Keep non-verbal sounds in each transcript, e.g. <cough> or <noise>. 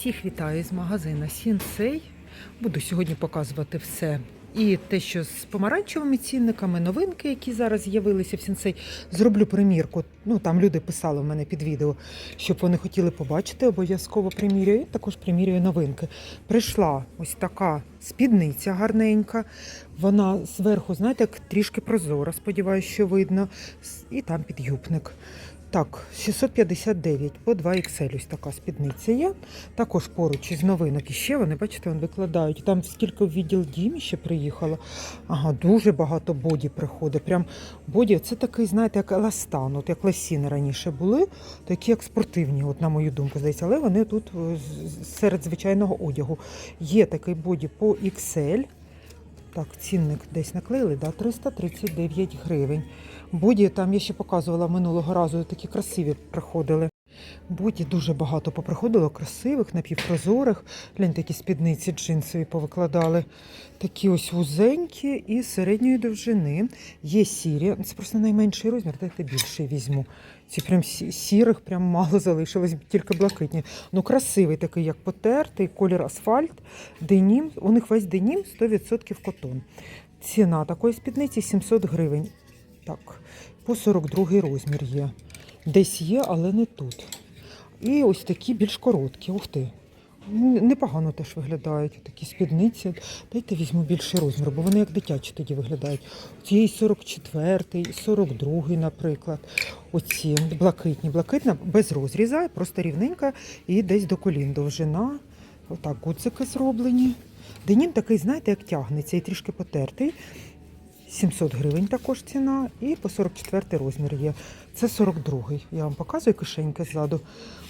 Всіх вітаю з магазина Сінсей. Буду сьогодні показувати все. І те, що з помаранчевими цінниками, новинки, які зараз з'явилися в Сінсей, зроблю примірку. Ну там люди писали в мене під відео, щоб вони хотіли побачити, обов'язково примірюю. І також примірюю новинки. Прийшла ось така спідниця гарненька. Вона зверху, знаєте, трішки прозора, сподіваюся, що видно. І там підюбник. Так, 659 по 2 XL ось така спідниця є. Також поруч із новинок. І ще вони, бачите, вони викладають. Там скільки в відділ Дімі ще приїхало. Ага, дуже багато боді приходить. Прям боді, це такий, знаєте, як еластан, от як ласіни раніше були, такі як спортивні, от на мою думку, здається, але вони тут е, серед звичайного одягу. Є такий боді по XL. Так, цінник десь наклеїли, да, 339 гривень. Боді там я ще показувала минулого разу, такі красиві приходили. Боді дуже багато поприходило, красивих, напівпрозорих. Гляньте, такі спідниці джинсові повикладали. Такі ось вузенькі і середньої довжини. Є сірі. Це просто найменший розмір, дайте більший візьму. Ці прям сірих прям мало залишилось, тільки блакитні. Ну, красивий такий, як потертий, колір асфальт, денім. У них весь денім 100% котон. Ціна такої спідниці 700 гривень. Так, по 42 розмір є. Десь є, але не тут. І ось такі більш короткі. Ух ти. Непогано теж виглядають такі спідниці. Дайте візьму більший розмір, бо вони як дитячі тоді виглядають. Цієї 44, 42, наприклад. Оці блакитні. Блакитна без розріза, просто рівненька і десь до колін довжина. Отак гудзики зроблені. Денім такий, знаєте, як тягнеться і трішки потертий. 700 гривень також ціна, і по 44 розмір є. Це 42-й. Я вам показую кишеньки ззаду.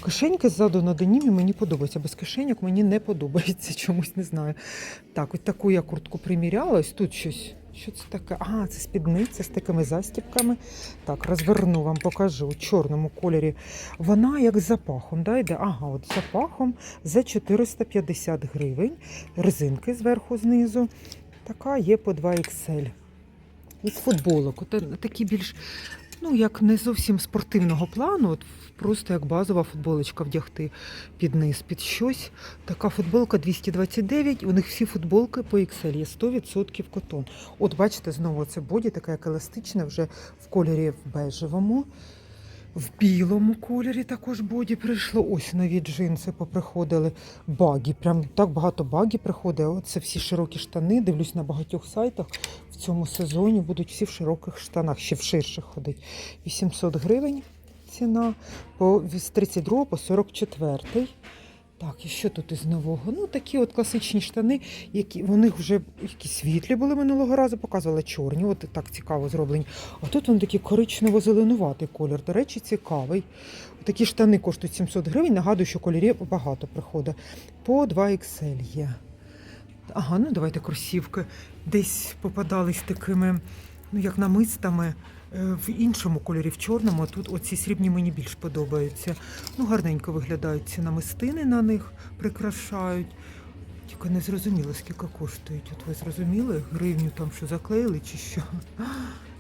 Кишеньки ззаду на денімі мені подобаються. Без кишеньок мені не подобається, <laughs> чомусь не знаю. Так, ось таку я куртку приміряла. Ось тут щось. Що це таке? А, це спідниця з такими застібками. Так, розверну вам, покажу у чорному кольорі. Вона як з запахом, да, йде? Ага, от з запахом за 450 гривень. Резинки зверху знизу. Така є по 2 XL. Із футболок. От е, такі більш, ну як не зовсім спортивного плану, от просто як базова футболочка вдягти під низ, під щось. Така футболка 229, у них всі футболки по XL є 100% котон. От бачите, знову це боді, така як еластична, вже в кольорі в бежевому. В білому кольорі також боді прийшло. Ось нові джинси поприходили. Багі. Прям так багато багі приходить. Оце всі широкі штани. Дивлюсь на багатьох сайтах. В цьому сезоні будуть всі в широких штанах, ще в ширших ходить. 800 гривень ціна. По, з 32 по 44. Так, і що тут із нового? Ну, такі от класичні штани, які вони вже які світлі були минулого разу, показувала чорні, от так цікаво зроблені. А тут вони такі коричнево-зеленуватий колір. До речі, цікавий. Такі штани коштують 700 гривень. Нагадую, що кольорів багато приходить. По 2 XL є. Ага, ну давайте кросівки. Десь попадались такими, ну як намистами. Е, В іншому кольорі, в чорному, а тут оці срібні мені більш подобаються. Ну, гарненько виглядають ці намистини на них прикрашають. Тільки не зрозуміло, скільки коштують. От ви зрозуміли, гривню там що заклеїли чи що? <laughs>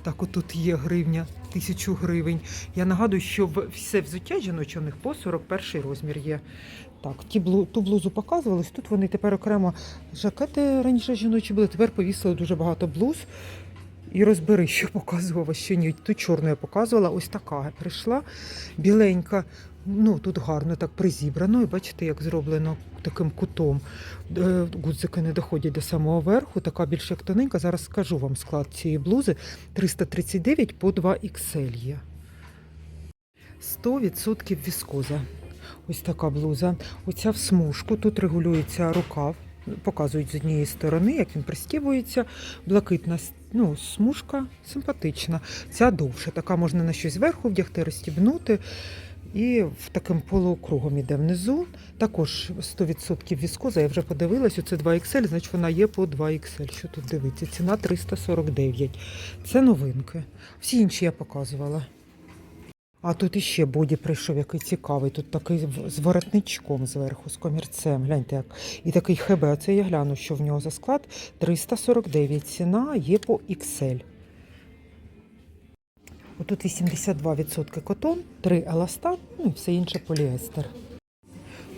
Так, отут є гривня, тисячу гривень. Я нагадую, що все взуття жіноче у них по 41 розмір є. Так, ті блу, ту блузу показувались. Тут вони тепер окремо жакети раніше жіночі були, тепер повісили дуже багато блуз. І розбери, що показувала, що ні. Ту чорну я показувала, ось така прийшла біленька. Ну, тут гарно так призібрано, і бачите, як зроблено таким кутом. Е, Гудзики не доходять до самого верху, така більш як тоненька. Зараз скажу вам склад цієї блузи. 339 по 2 XL є. 100% віскоза. Ось така блуза. Оця в смужку. Тут регулюється рукав. Показують з однієї сторони, як він пристібується. Блакитна ну, смужка симпатична. Ця довша, така можна на щось зверху вдягти, розстібнути. І в таким полукругом іде внизу. Також 100% віскоза. Я вже подивилась, оце 2 XL, значить вона є по 2 XL. Що тут дивиться? Ціна 349. Це новинки. Всі інші я показувала. А тут іще боді прийшов, який цікавий. Тут такий з воротничком зверху, з комірцем. Гляньте як. І такий ХБ. Оце я гляну, що в нього за склад. 349. Ціна є по XL. Отут 82% котон, 3 еластан, ну і все інше поліестер.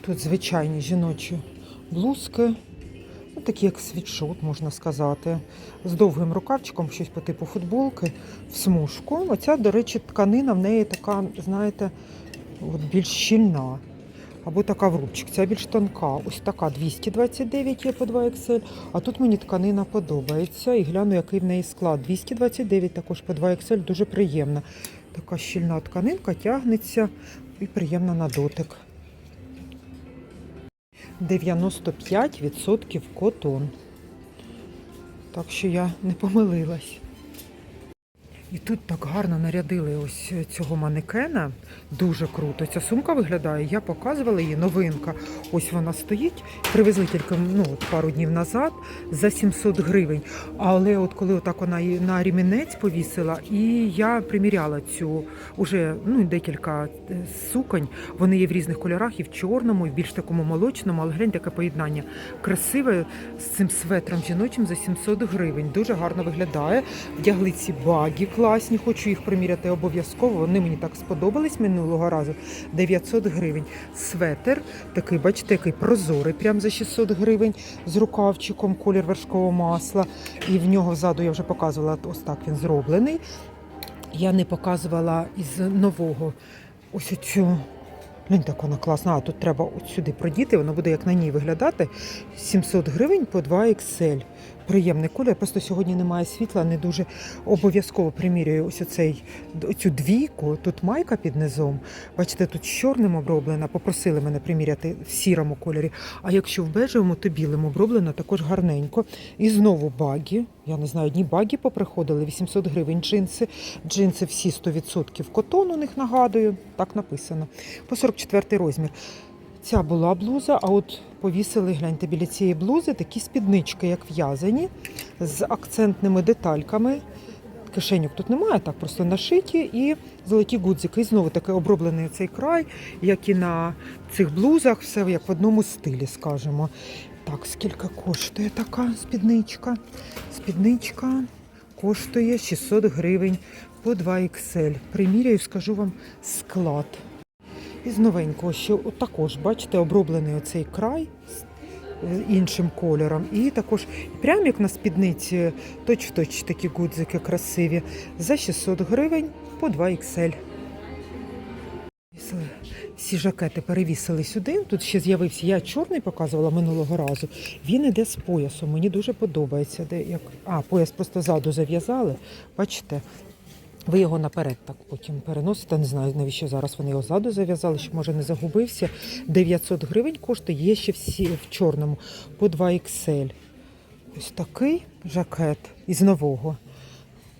Тут звичайні жіночі блузки, ну, такі як світшот, можна сказати, з довгим рукавчиком, щось по типу футболки, в смужку. Оця, до речі, тканина в неї така, знаєте, от більш щільна. Або така в рубчик, ця більш тонка. Ось така 229 є по 2 XL. А тут мені тканина подобається. І гляну, який в неї склад. 229 також по 2 XL, дуже приємна. Така щільна тканинка тягнеться і приємна на дотик. 95% котон. Так що я не помилилась. І тут так гарно нарядили ось цього манекена. Дуже круто. Ця сумка виглядає. Я показувала її новинка. Ось вона стоїть. Привезли тільки ну, от пару днів назад за 700 гривень. Але от коли отак вона її на рімінець повісила, і я приміряла цю уже ну, декілька е, суконь. Вони є в різних кольорах, і в чорному, і в більш такому молочному, але глянь, таке поєднання красиве з цим светром жіночим за 700 гривень. Дуже гарно виглядає. Вдягли ці баги класні, хочу їх приміряти обов'язково. Вони мені так сподобались минулого разу. 900 гривень. Светер такий, бачите, який прозорий, прям за 600 гривень з рукавчиком, колір вершкового масла. І в нього ззаду я вже показувала, ось так він зроблений. Я не показувала із нового ось цю. Блін, так вона класна. А тут треба от сюди продіти, воно буде як на ній виглядати. 700 гривень по 2 XL. Приємний колір. Просто сьогодні немає світла, не дуже обов'язково примірюю ось оцей, цю двійку. Тут майка під низом. Бачите, тут чорним оброблена. Попросили мене приміряти в сірому кольорі. А якщо в бежевому, то білим оброблено також гарненько. І знову багі. Я не знаю, одні багі поприходили, 800 гривень джинси. Джинси всі 100% котон у них нагадую. Так написано. По 44 розмір. Ця була блуза, а от повісили, гляньте, біля цієї блузи такі спіднички, як в'язані, з акцентними детальками. Кишеньок тут немає, так просто нашиті і золоті гудзики. І знову таки оброблений цей край, як і на цих блузах, все як в одному стилі, скажімо. Так, скільки коштує така спідничка? Спідничка коштує 600 гривень по 2 XL. Приміряю, скажу вам склад. Із новенького, що також, бачите, оброблений оцей край з іншим кольором. І також прямо як на спідниці, точ-в-точ такі гудзики красиві. За 600 гривень по 2 XL. Всі жакети перевісили сюди. Тут ще з'явився. Я чорний показувала минулого разу. Він іде з поясом. Мені дуже подобається. Де як... А, пояс просто ззаду зав'язали. Бачите, ви його наперед так потім переносите. Не знаю, навіщо зараз вони його ззаду зав'язали, щоб може не загубився. 900 гривень коштує, є ще всі в чорному по 2 XL. Ось такий жакет із нового.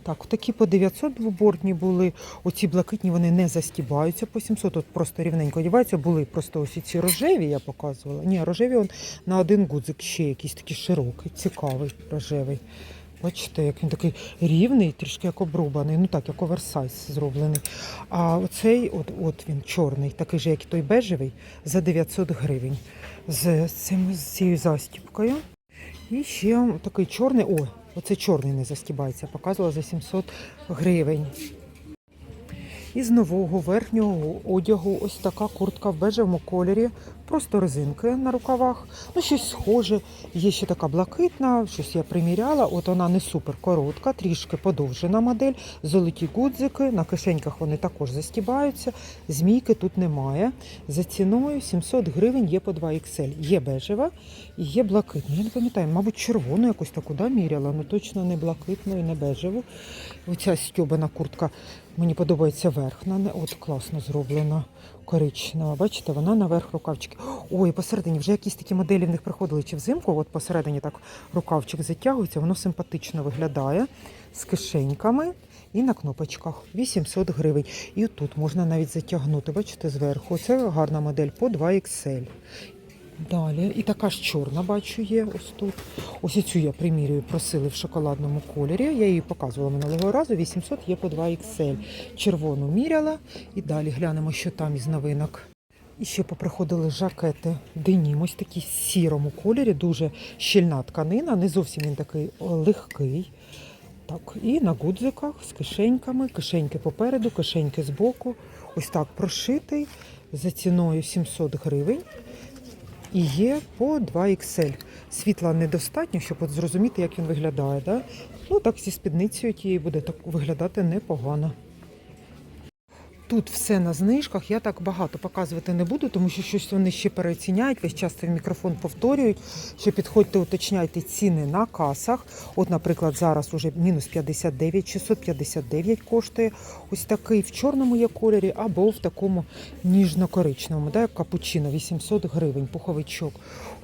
Так, такі по 900 двобортні були. Оці блакитні вони не застібаються по 700, от просто рівненько одіваються. Були просто ось ці рожеві, я показувала. Ні, рожеві он на один гудзик ще якийсь такий широкий, цікавий рожевий. Бачите, як він такий рівний, трішки як обрубаний, ну так, як оверсайз зроблений. А оцей, от, от він чорний, такий же, як і той бежевий, за 900 гривень з, цим, з цією застіпкою. І ще такий чорний, о, оце чорний не застібається, показувала за 700 гривень. Із нового верхнього одягу ось така куртка в бежевому кольорі, просто резинки на рукавах. Ну, щось схоже. Є ще така блакитна, щось я приміряла. От вона не супер коротка, трішки подовжена модель. Золоті гудзики, на кишеньках вони також застібаються. Змійки тут немає. За ціною 700 гривень є по 2 XL. Є бежева і є блакитна. Я не пам'ятаю, мабуть, червону якусь таку да, міряла, ну точно не блакитну і не бежеву. Оця стьобана куртка. Мені подобається верхна, от класно зроблена, коричнева. Бачите, вона наверх рукавчики. Ой, посередині вже якісь такі моделі в них приходили чи взимку. От посередині так рукавчик затягується, воно симпатично виглядає з кишеньками і на кнопочках 800 гривень. І тут можна навіть затягнути. Бачите, зверху. Це гарна модель по 2 XL. Далі, і така ж чорна, бачу, є ось тут. Ось цю я примірюю, просили в шоколадному кольорі. Я її показувала минулого разу. 800 є по 2 XL. Червону міряла. І далі глянемо, що там із новинок. І ще поприходили жакети денім, ось такі в сірому кольорі, дуже щільна тканина, не зовсім він такий легкий. Так, і на гудзиках з кишеньками, кишеньки попереду, кишеньки збоку. Ось так прошитий за ціною 700 гривень. І є по 2XL. Світла недостатньо, щоб от зрозуміти, як він виглядає. Да? Ну так зі спідницею тією буде так виглядати непогано. Тут все на знижках. Я так багато показувати не буду, тому що щось вони ще переоціняють. Весь час це в мікрофон повторюють. Що підходьте, уточняйте ціни на касах. От, наприклад, зараз уже мінус 59, 659 коштує. Ось такий в чорному є кольорі, або в такому ніжно-коричневому, да, як капучино, 800 гривень, пуховичок.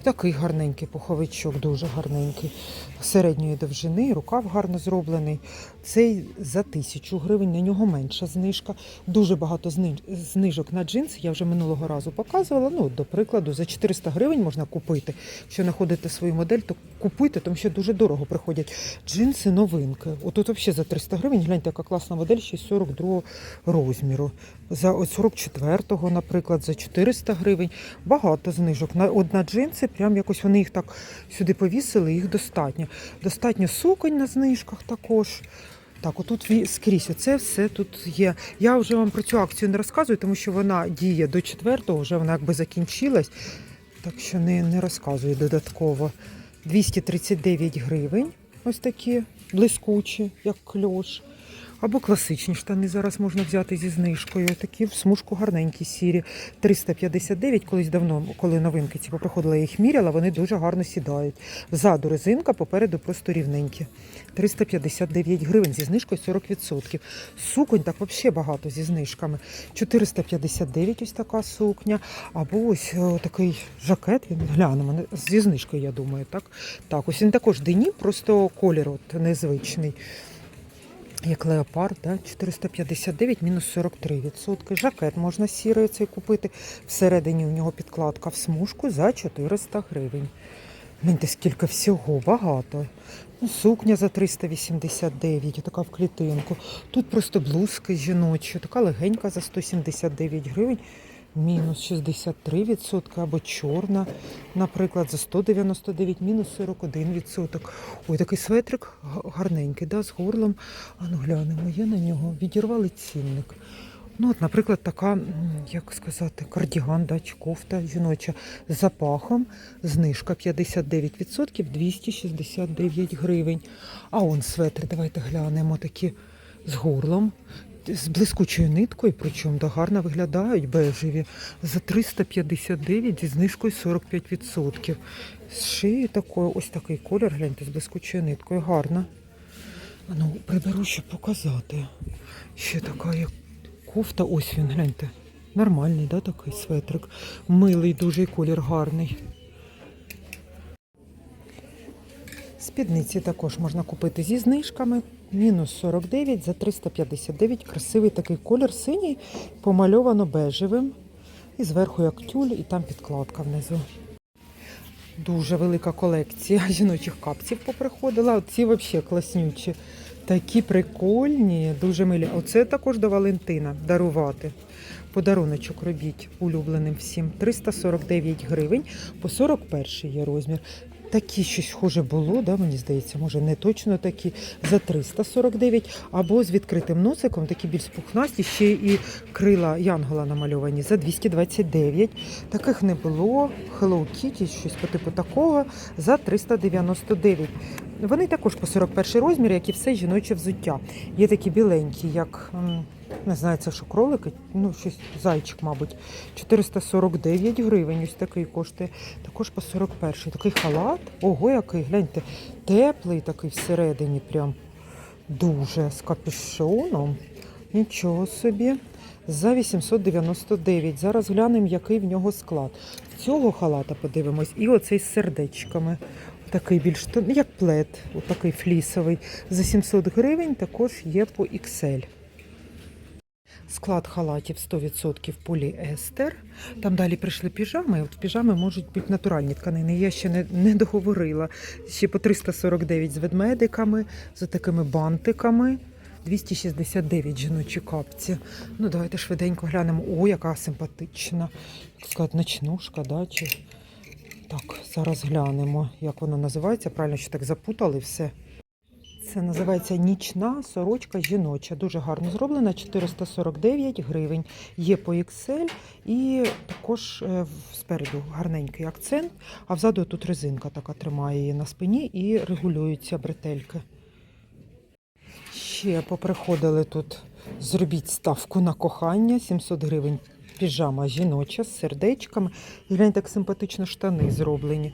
Такий гарненький пуховичок, дуже гарненький. Середньої довжини, рукав гарно зроблений. Цей за тисячу гривень, на нього менша знижка. Дуже багато зни- знижок на джинси. Я вже минулого разу показувала. Ну, до прикладу, за 400 гривень можна купити. Якщо знаходите свою модель, то купуйте, тому що дуже дорого приходять. Джинси новинки. Отут взагалі за 300 гривень. Гляньте, яка класна модель, ще 42 розміру. За 44-го, наприклад, за 400 гривень. Багато знижок. На от на джинси, прям якось вони їх так сюди повісили, їх достатньо. Достатньо суконь на знижках також. Так, отут скрізь оце все тут є. Я вже вам про цю акцію не розказую, тому що вона діє до 4-го, вже вона якби закінчилась. Так що не, не розказую додатково. 239 гривень. Ось такі блискучі, як кльош. Або класичні штани зараз можна взяти зі знижкою. Такі в смужку гарненькі, сірі. 359, колись давно, коли новинки ці поприходила, я їх міряла, вони дуже гарно сідають. Ззаду резинка, попереду просто рівненькі. 359 гривень зі знижкою 40%. Суконь так взагалі багато зі знижками. 459 ось така сукня. Або ось о, такий жакет, він глянемо, зі знижкою, я думаю. Так, так ось він також денім, просто колір от незвичний. Як леопард, да? 459 мінус 43%. Жакет можна сірий цей купити. Всередині у нього підкладка в смужку за 400 гривень. Гляньте, скільки всього, багато. Ну, сукня за 389, така в клітинку. Тут просто блузки жіночі, така легенька за 179 гривень. Мінус 63% або чорна, наприклад, за 199, мінус 41%. Ой, такий светрик гарненький, да, з горлом. А ну глянемо, є на нього. Відірвали цінник. Ну, от, наприклад, така, як сказати, кардіган, да, чи кофта жіноча з запахом, знижка 59%, 269 гривень. А он светр, давайте глянемо, такі з горлом, з блискучою ниткою, причому да, гарно виглядають бежеві, за 359 зі знижкою 45%. З шиї такою, ось такий колір, гляньте, з блискучою ниткою, гарно. Ну, приберу, щоб показати. Ще така як кофта, ось він, гляньте. Нормальний, да, такий светрик. Милий, дуже колір гарний. Спідниці також можна купити зі знижками. Мінус 49 за 359. Красивий такий колір синій, помальовано бежевим. І зверху як тюль, і там підкладка внизу. Дуже велика колекція <laughs> жіночих капців поприходила. Ці взагалі класнючі. Такі прикольні, дуже милі. Оце також до Валентина дарувати. Подаруночок робіть улюбленим всім. 349 гривень, по 41 є розмір. Такі щось схоже було, да, мені здається, може не точно такі, за 349, або з відкритим носиком, такі більш пухнасті, ще і крила Янгола намальовані за 229. Таких не було. Hello Kitty, щось по типу такого, за 399. Вони також по 41 розмір, як і все жіноче взуття. Є такі біленькі, як не знаю, це що кролики, ну щось зайчик, мабуть. 449 гривень. Ось такий коштує. Також по 41. Такий халат. Ого, який, гляньте, теплий такий всередині, прям дуже з капюшоном. Нічого собі. За 899. Зараз глянемо, який в нього склад. Цього халата подивимось. І оцей з сердечками. Такий більш як плед, отакий флісовий. За 700 гривень також є по XL. Склад халатів 100% поліестер. Там далі прийшли піжами. От піжами можуть бути натуральні тканини. Я ще не, не договорила. Ще по 349 з ведмедиками, з такими бантиками. 269 жіночі капці. Ну, давайте швиденько глянемо. О, яка симпатична. Так ночнушка, да? Чи... Так, зараз глянемо, як вона називається. Правильно, що так запутали все. Це називається нічна сорочка жіноча. Дуже гарно зроблена, 449 гривень. Є по XL і також е, спереду гарненький акцент, а взаду тут резинка така тримає її на спині і регулюються бретельки. Ще поприходили тут. Зробіть ставку на кохання, 700 гривень. Піжама жіноча з сердечками. І гляньте, як симпатично штани зроблені.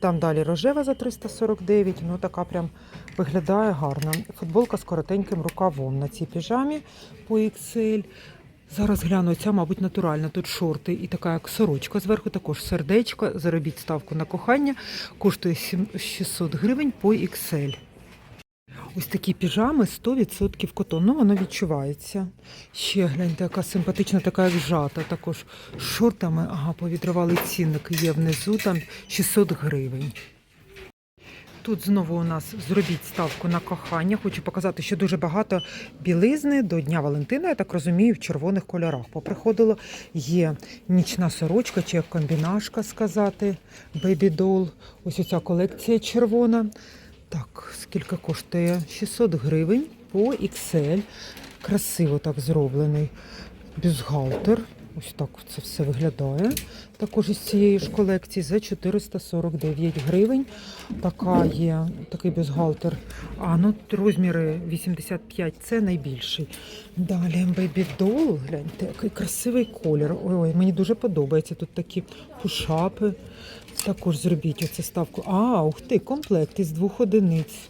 Там далі рожева за 349, ну така прям виглядає гарно. Футболка з коротеньким рукавом на цій піжамі по XL. Зараз гляну, ця, мабуть, натуральна. Тут шорти і така як сорочка зверху, також сердечко. Заробіть ставку на кохання. Коштує 600 гривень по XL. Ось такі піжами 100% котон. Ну, воно відчувається. Ще гляньте, яка симпатична, така як жата. Також шортами. Ага, повідривали цінники. Є внизу, там 600 гривень. Тут знову у нас зробіть ставку на кохання. Хочу показати, що дуже багато білизни до Дня Валентина, я так розумію, в червоних кольорах. Поприходило є нічна сорочка, чи як комбінашка сказати, Doll. Ось оця колекція червона. Так, скільки коштує? 600 гривень по XL. Красиво так зроблений бюстгальтер. Ось так це все виглядає. Також із цієї ж колекції за 449 гривень. Така є, такий бюстгальтер. А, ну розміри 85 це найбільший. Далі Baby Doll, гляньте, який красивий колір. Ой, мені дуже подобається. Тут такі пушапи. Також зробіть оце ставку. А, ух ти, комплект із двох одиниць.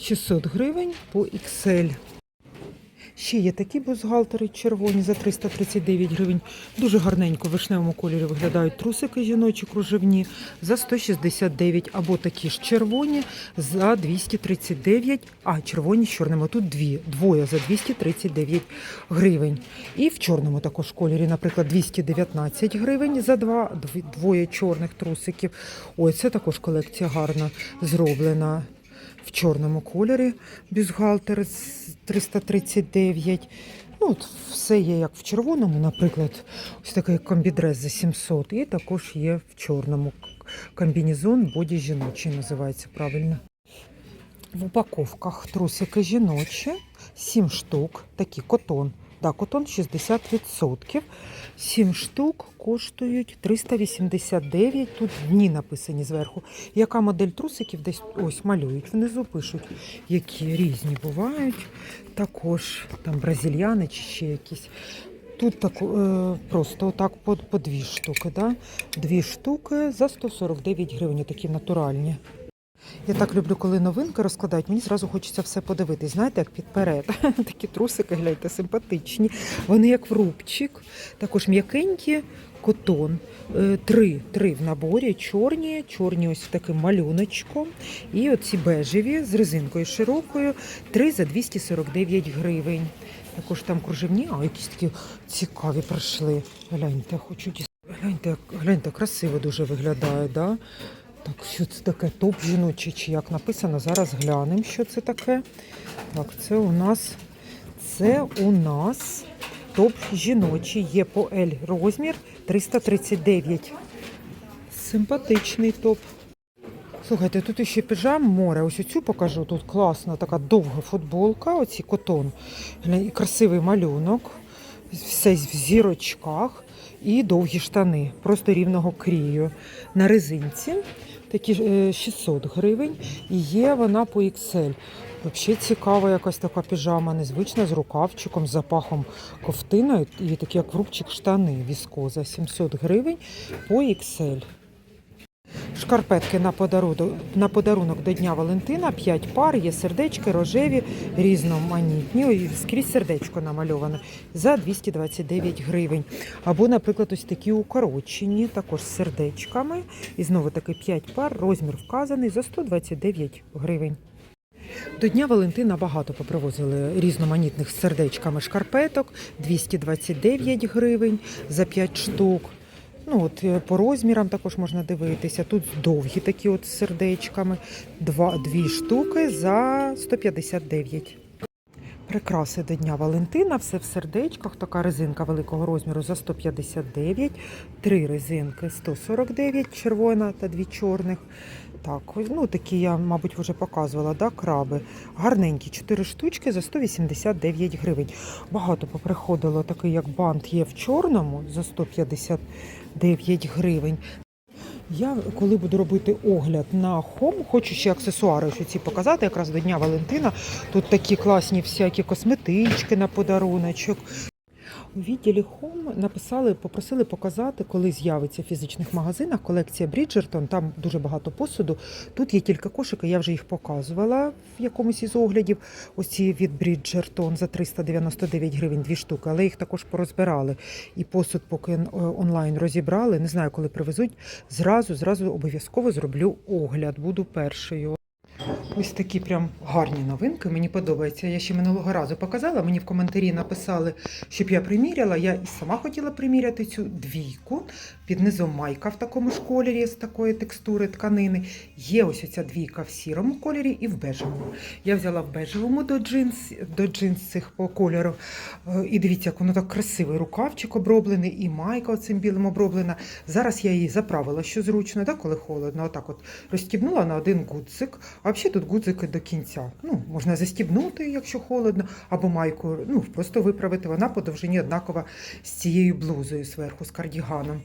600 гривень по XL. Ще є такі бюстгальтери червоні за 339 гривень. Дуже гарненько в вишневому кольорі виглядають трусики жіночі кружевні за 169, або такі ж червоні за 239, а червоні з чорними. Тут дві, двоє за 239 гривень. І в чорному також кольорі, наприклад, 219 гривень за два, двоє чорних трусиків. Ой, це також колекція гарно зроблена в чорному кольорі бюстгальтер 339. Ну, от все є як в червоному, наприклад, ось такий комбідрес за 700. І також є в чорному комбінезон боді жіночий, називається правильно. В упаковках трусики жіночі, 7 штук, такі котон. Да, котон 60%. 7 штук коштують 389. Тут дні написані зверху. Яка модель трусиків десь ось малюють. Внизу пишуть, які різні бувають. Також там бразильяни чи ще якісь. Тут так, е, просто отак по, по дві штуки. Да? Дві штуки за 149 гривень, такі натуральні. Я так люблю, коли новинки розкладають. Мені зразу хочеться все подивитись. Знаєте, як підперед. <laughs> Такі трусики, гляньте, симпатичні. Вони як в рубчик, також м'якенькі, котон. Е, Три, три в наборі, чорні, чорні ось таким малюночком. І оці бежеві з резинкою широкою, три за 249 гривень. Також там кружевні, а якісь такі цікаві пройшли. Гляньте, хочу Гляньте, гляньте, красиво дуже виглядає, да? Так, що це таке? Топ жіночий, чи як написано? Зараз глянемо, що це таке. Так, це у нас це у нас топ жіночий. Є по L розмір 339. Симпатичний топ. Слухайте, тут ще піжам море. Ось оцю покажу. Тут класна така довга футболка, оці котон. І Красивий малюнок. Все в зірочках і довгі штани, просто рівного крію. На резинці такі е, 600 гривень. І є вона по XL. Взагалі цікава якась така піжама, незвична з рукавчиком, з запахом ковтиною і такий як рубчик штани віскоза 700 гривень по XL. Шкарпетки на подарунок, на подарунок до Дня Валентина, 5 пар, є сердечки, рожеві, різноманітні. Скрізь сердечко намальоване за 229 гривень. Або, наприклад, ось такі укорочені, також з сердечками. І знову таки 5 пар, розмір вказаний за 129 гривень. До Дня Валентина багато попривозили різноманітних з сердечками шкарпеток, 229 гривень за 5 штук. Ну, от е, по розмірам також можна дивитися. Тут довгі такі от з сердечками, два, дві штуки за 159. Прикраси до Дня Валентина, все в сердечках. Така резинка великого розміру за 159, три резинки 149, червона та дві чорних. Так, ну такі я, мабуть, вже показувала, да, краби. Гарненькі, 4 штучки за 189 гривень. Багато поприходило, такий як бант є в чорному за 159 гривень. Я коли буду робити огляд на хом, хочу ще аксесуари що ці показати, якраз до Дня Валентина. Тут такі класні всякі косметички на подаруночок. Відділі Home написали, попросили показати, коли з'явиться в фізичних магазинах колекція Bridgerton. Там дуже багато посуду. Тут є кілька кошики, я вже їх показувала в якомусь із оглядів. Ось ці від Bridgerton за 399 гривень дві штуки, але їх також порозбирали. І посуд, поки е, онлайн розібрали. Не знаю, коли привезуть. Зразу, зразу обов'язково зроблю огляд. Буду першою. Ось такі прям гарні новинки. Мені подобається. Я ще минулого разу показала. Мені в коментарі написали, щоб я приміряла. Я і сама хотіла приміряти цю двійку. Під низом майка в такому ж кольорі з такої текстури тканини. Є ось ця двійка в сірому кольорі і в бежевому. Я взяла в бежевому до джинс, до джинс цих по кольору. Е, І дивіться, як воно так красивий рукавчик оброблений, і майка оцим білим оброблена. Зараз я її заправила, що зручно, да, коли холодно. Отак от розстібнула на один гудзик. А взагалі тут гудзики до кінця. Ну, можна застібнути, якщо холодно, або майку ну, просто виправити. Вона по довжині однакова з цією блузою зверху, з кардіганом.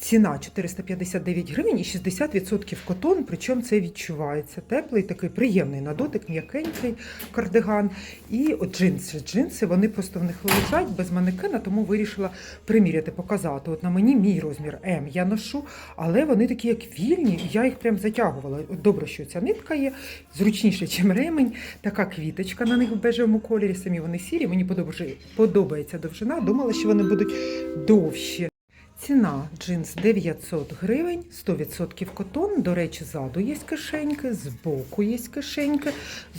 Ціна 459 гривень і 60% котон, причому це відчувається. Теплий, такий приємний на дотик, м'якенький кардиган. І от джинси. Джинси вони просто в них лежать без манекена, тому вирішила приміряти, показати. От на мені мій розмір М я ношу, але вони такі, як вільні, і я їх прям затягувала. Добре, що ця нитка є, зручніше, ніж ремень. Така квіточка на них в бежевому кольорі. Самі вони сірі. Мені подобається довжина. Думала, що вони будуть довші. Ціна джинс 900 гривень, 100% котон. До речі, ззаду є кишеньки, збоку є кишеньки.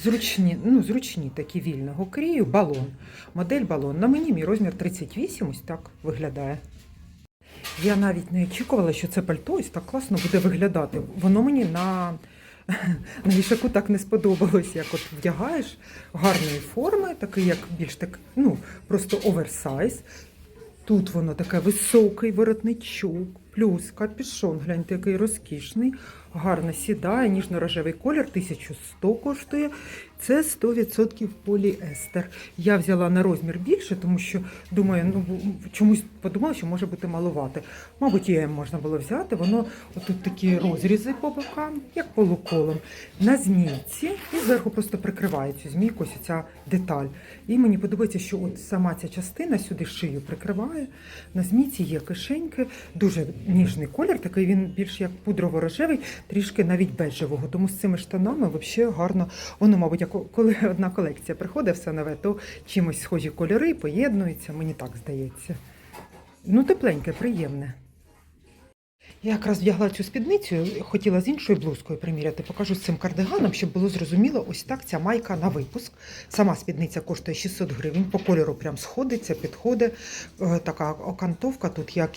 Зручні, ну, зручні такі вільного крію. Балон. Модель балон. На мені мій розмір 38, ось так виглядає. Я навіть не очікувала, що це пальто ось так класно буде виглядати. Воно мені на, <laughs> на вішаку так не сподобалось, як от вдягаєш гарної форми, такий як більш так, ну, просто оверсайз. Тут воно таке високий воротничок, плюс капюшон, гляньте, який розкішний, гарно сідає, ніжно-рожевий колір, 1100 коштує. Це 100% поліестер. Я взяла на розмір більше, тому що думаю, ну чомусь подумала, що може бути малувати. Мабуть, і можна було взяти. Воно отут такі розрізи по бокам, як полуколом, на змійці, і зверху просто прикриває цю змійку, ось ця деталь. І мені подобається, що от сама ця частина сюди шию прикриває. На змійці є кишеньки, дуже ніжний колір, такий він більш як пудрово-рожевий, трішки навіть бежевого. Тому з цими штанами взагалі гарно. Воно, мабуть, коли <laughs> одна колекція приходить все нове, то чимось схожі кольори поєднуються, мені так здається. Ну, тепленьке, приємне. Я якраз вдягла цю спідницю, хотіла з іншою блузкою приміряти. Покажу з цим кардиганом, щоб було зрозуміло, ось так ця майка на випуск. Сама спідниця коштує 600 гривень, по кольору прям сходиться, підходить. Е, Така окантовка тут як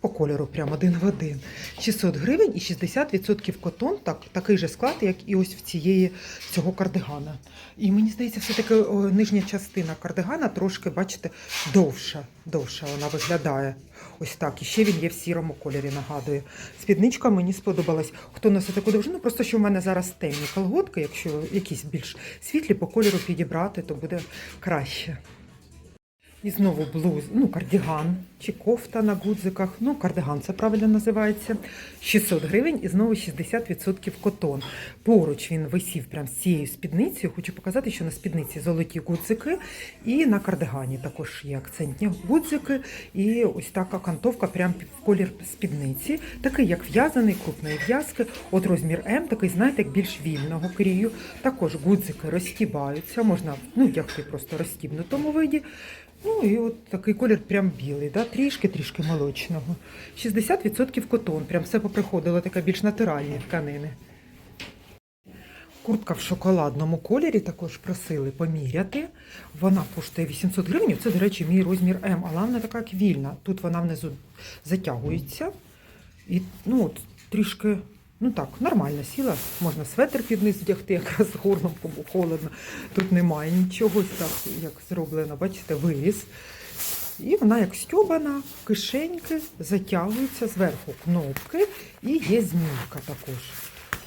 по кольору, прям один в один. 600 гривень і 60% котон, так, такий же склад, як і ось в цієї цього кардигана. І мені здається, все-таки нижня частина кардигана трошки, бачите, довша. Довша вона виглядає. Ось так. І ще він є в сірому кольорі, нагадую. Спідничка мені сподобалась. Хто носить таку довжину, просто що в мене зараз темні колготки, якщо якісь більш світлі по кольору підібрати, то буде краще. І знову блуз, ну, кардиган чи кофта на гудзиках. Ну, кардиган це правильно називається. 600 гривень і знову 60% котон. Поруч він висів прям з цією спідницею. Хочу показати, що на спідниці золоті гудзики, і на кардигані також є акцентні гудзики. І ось така кантовка прям в колір спідниці. Такий, як в'язаний, крупної в'язки. От розмір М, такий, знаєте, як більш вільного крію. Також гудзики розстібаються, можна ну, вдягти просто в розстібнутому виді. Ну і от такий колір прям білий, да? трішки-трішки молочного. 60% котон, прям все поприходило, така більш натуральні тканини. Куртка в шоколадному кольорі також просили поміряти. Вона коштує 800 гривень. Це, до речі, мій розмір М, але вона така квільна. Тут вона внизу затягується. І ну, от, трішки Ну так, нормально сіла. Можна светр під низ вдягти, <laughs> якраз горлом, холодно. Тут немає нічого так, як зроблено, бачите, виріс. І вона як стьобана, кишеньки, затягується зверху кнопки і є змійка також.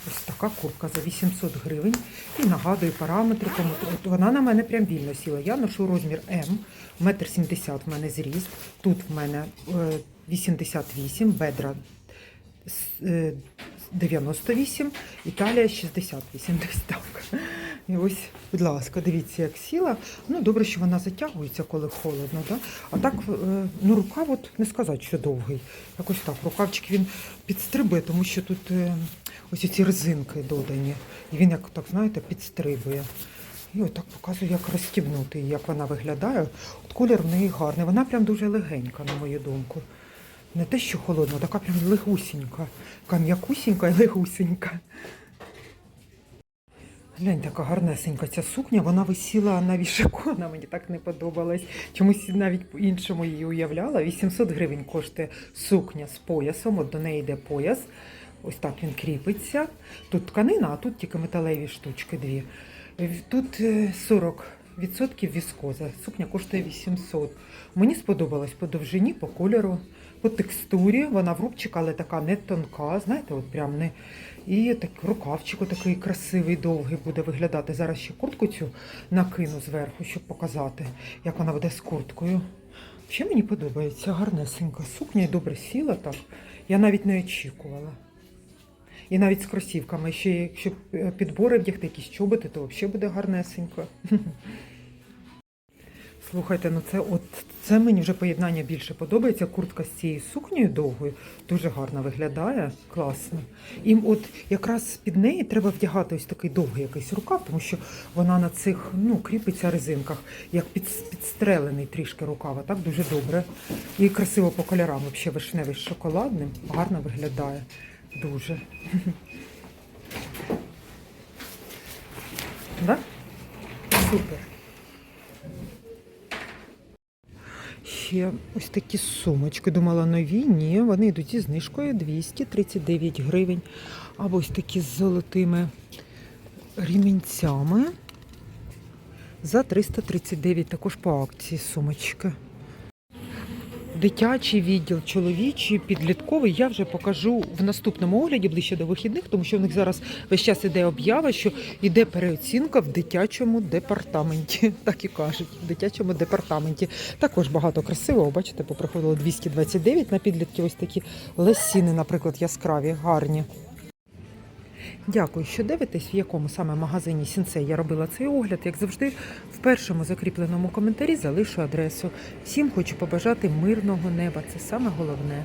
Ось така куртка за 800 гривень. І нагадую параметри. От вона на мене прям вільно сіла. Я ношу розмір М, метр сімдесят в мене зріст. Тут в мене е, 88, бедра с- е, 98, Італія 68, десь так. І ось, будь ласка, дивіться, як сіла. Ну, добре, що вона затягується, коли холодно. Да? А так, е, ну, рукав, от не сказати, що довгий. Якось так. Рукавчик він підстрибує, тому що тут е, ось ці резинки додані. І він, як так, знаєте, підстрибує. І отак показую, як розстібнути, як вона виглядає. От колір в неї гарний. Вона прям дуже легенька, на мою думку. Не те, що холодна, така прям легусінька. Така м'якусінька і легусінька. Глянь, така гарнесенька ця сукня, вона висіла на вішаку, <laughs> вона мені так не подобалась. Чомусь навіть по-іншому її уявляла. 800 гривень коштує сукня з поясом, от до неї йде пояс. Ось так він кріпиться. Тут тканина, а тут тільки металеві штучки дві. Тут е, 40% віскоза. Сукня коштує 800. Мені сподобалось по довжині, по кольору, по текстурі. Вона в рубчик, але така не тонка, знаєте, от прям не. І так рукавчик такий красивий, довгий буде виглядати. Зараз ще куртку цю накину зверху, щоб показати, як вона буде з курткою. Ще мені подобається гарнесенька сукня добре сіла так. Я навіть не очікувала. І навіть з кросівками. Ще якщо е, підбори вдягти, якісь чоботи, то взагалі буде гарнесенько. <laughs> Слухайте, ну це от це мені вже поєднання більше подобається. Куртка з цією сукнею довгою дуже гарно виглядає, класно. І от якраз під неї треба вдягати ось такий довгий якийсь рукав, тому що вона на цих ну, кріпиться резинках, як під, підстрелений трішки рукава, так дуже добре. І красиво по кольорам, взагалі вишневий з шоколадним, гарно виглядає. Дуже. <laughs> Да? Супер. Ще ось такі сумочки. Думала нові. Ні, вони йдуть зі знижкою 239 гривень. Або ось такі з золотими рімінцями. За 339 також по акції сумочки. Дитячий відділ, чоловічий, підлітковий я вже покажу в наступному огляді ближче до вихідних, тому що в них зараз весь час іде об'ява, що йде переоцінка в дитячому департаменті. <laughs> Так і кажуть, в дитячому департаменті. Також багато красивого. Бачите, поприходило 229 на підлітки. Ось такі лесіни, наприклад, яскраві, гарні. Дякую, що дивитесь, в якому саме магазині Сінце я робила цей огляд. Як завжди, в першому закріпленому коментарі залишу адресу. Всім хочу побажати мирного неба. Це саме головне.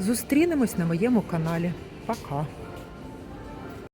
Зустрінемось на моєму каналі. Пока!